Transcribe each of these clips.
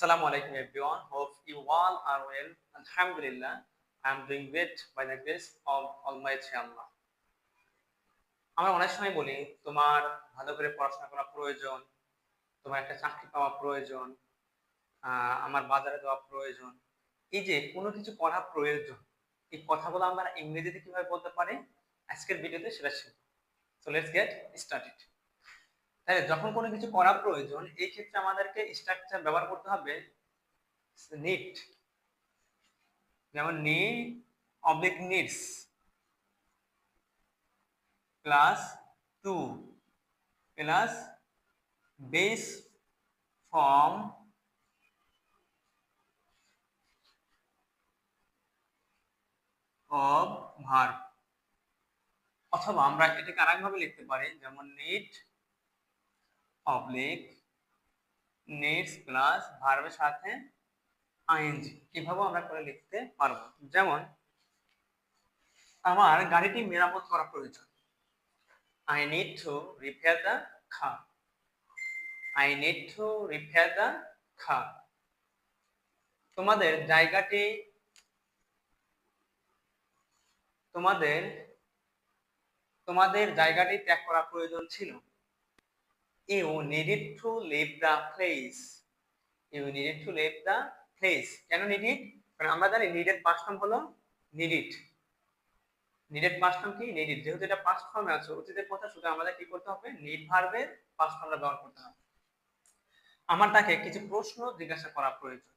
Assalamu alaikum everyone. Hope you all are well. Alhamdulillah, I am doing great by the grace of Almighty Allah. আমরা অনেক সময় বলি তোমার ভালো করে পড়াশোনা করা প্রয়োজন তোমার একটা চাকরি পাওয়া প্রয়োজন আমার বাজারে দেওয়া প্রয়োজন এই যে কোনো কিছু করা প্রয়োজন এই কথাগুলো আমরা ইংরেজিতে কীভাবে বলতে পারি আজকের ভিডিওতে সেটা শিখব সো লেটস গেট স্টার্টেড তাহলে যখন কোনো কিছু করা প্রয়োজন, এই ক্ষেত্রে আমাদেরকে স্ট্রাকচার ব্যবহার করতে হবে নিট যেমন নি oblique needs plus to plus base form of verb অথবা আমরা এটাকে আরেকভাবে লিখতে পারি, যেমন নিট অবলিক নিডস প্লাস ভার্বের সাথে আইএনজি এভাবেও আমরা করে লিখতে পারব? যেমন, আমার গাড়িটি মেরামত করা প্রয়োজন। I need to repair the খা I need to repair the খা তোমাদের জায়গাটি, তোমাদের তোমাদের জায়গাটি ত্যাগ করা প্রয়োজন ছিল। You needed to leave the place you needed to leave the place কেন needed কারণ আমরা জানি needed past form হলো needed needed past form কি needed যেহেতু এটা past form আছে অতীতের কথা শুধু আমাদের কি করতে হবে need ভার্বের past form ব্যবহার করতে হবে আমার তাকে কিছু প্রশ্ন জিজ্ঞাসা করা প্রয়োজন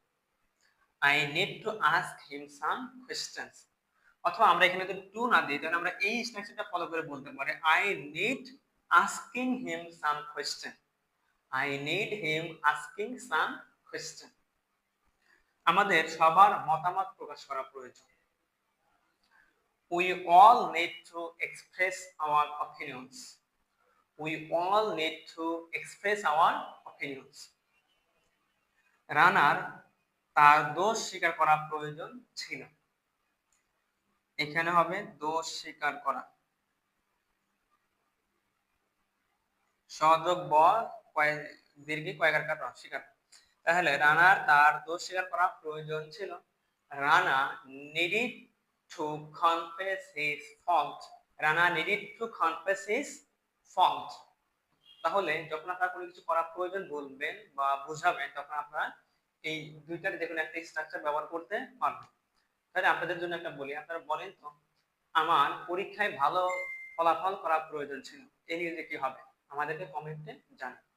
I need to ask him some questions অথবা আমরা এখানে যদি টু না দিই তাহলে আমরা এই স্ট্রাকচারটা ফলো করে বলতে পারি I need asking him some question. I need him asking some question. আমাদের সবার মতামত প্রকাশ করা প্রয়োজন We all need to express our opinions. We all need to express our opinions. রানার তার দোষ স্বীকার করা প্রয়োজন ছিল এখানে হবে দোষ স্বীকার করা সহযোগ ব দীর্ঘে কয়েকার কাটা স্বীকার তাহলে রানার তার দোষ স্বীকার করা প্রয়োজন ছিল। Rana needed to confess his fault. Rana needed to confess his fault. তাহলে যখন আপনার কোনো কিছু করা প্রয়োজন বলবেন বা বুঝাবেন, তখন আপনারা এই দুইটার যে কোনো একটা স্ট্রাকচার ব্যবহার করতে পারবেন। তাহলে আপনাদের জন্য একটা বলি, আপনারা বলেন তো, আমার পরীক্ষায় ভালো ফলাফল করা প্রয়োজন ছিল এই নিয়ে কি হবে? আমাদেরকে কমেন্টে জানান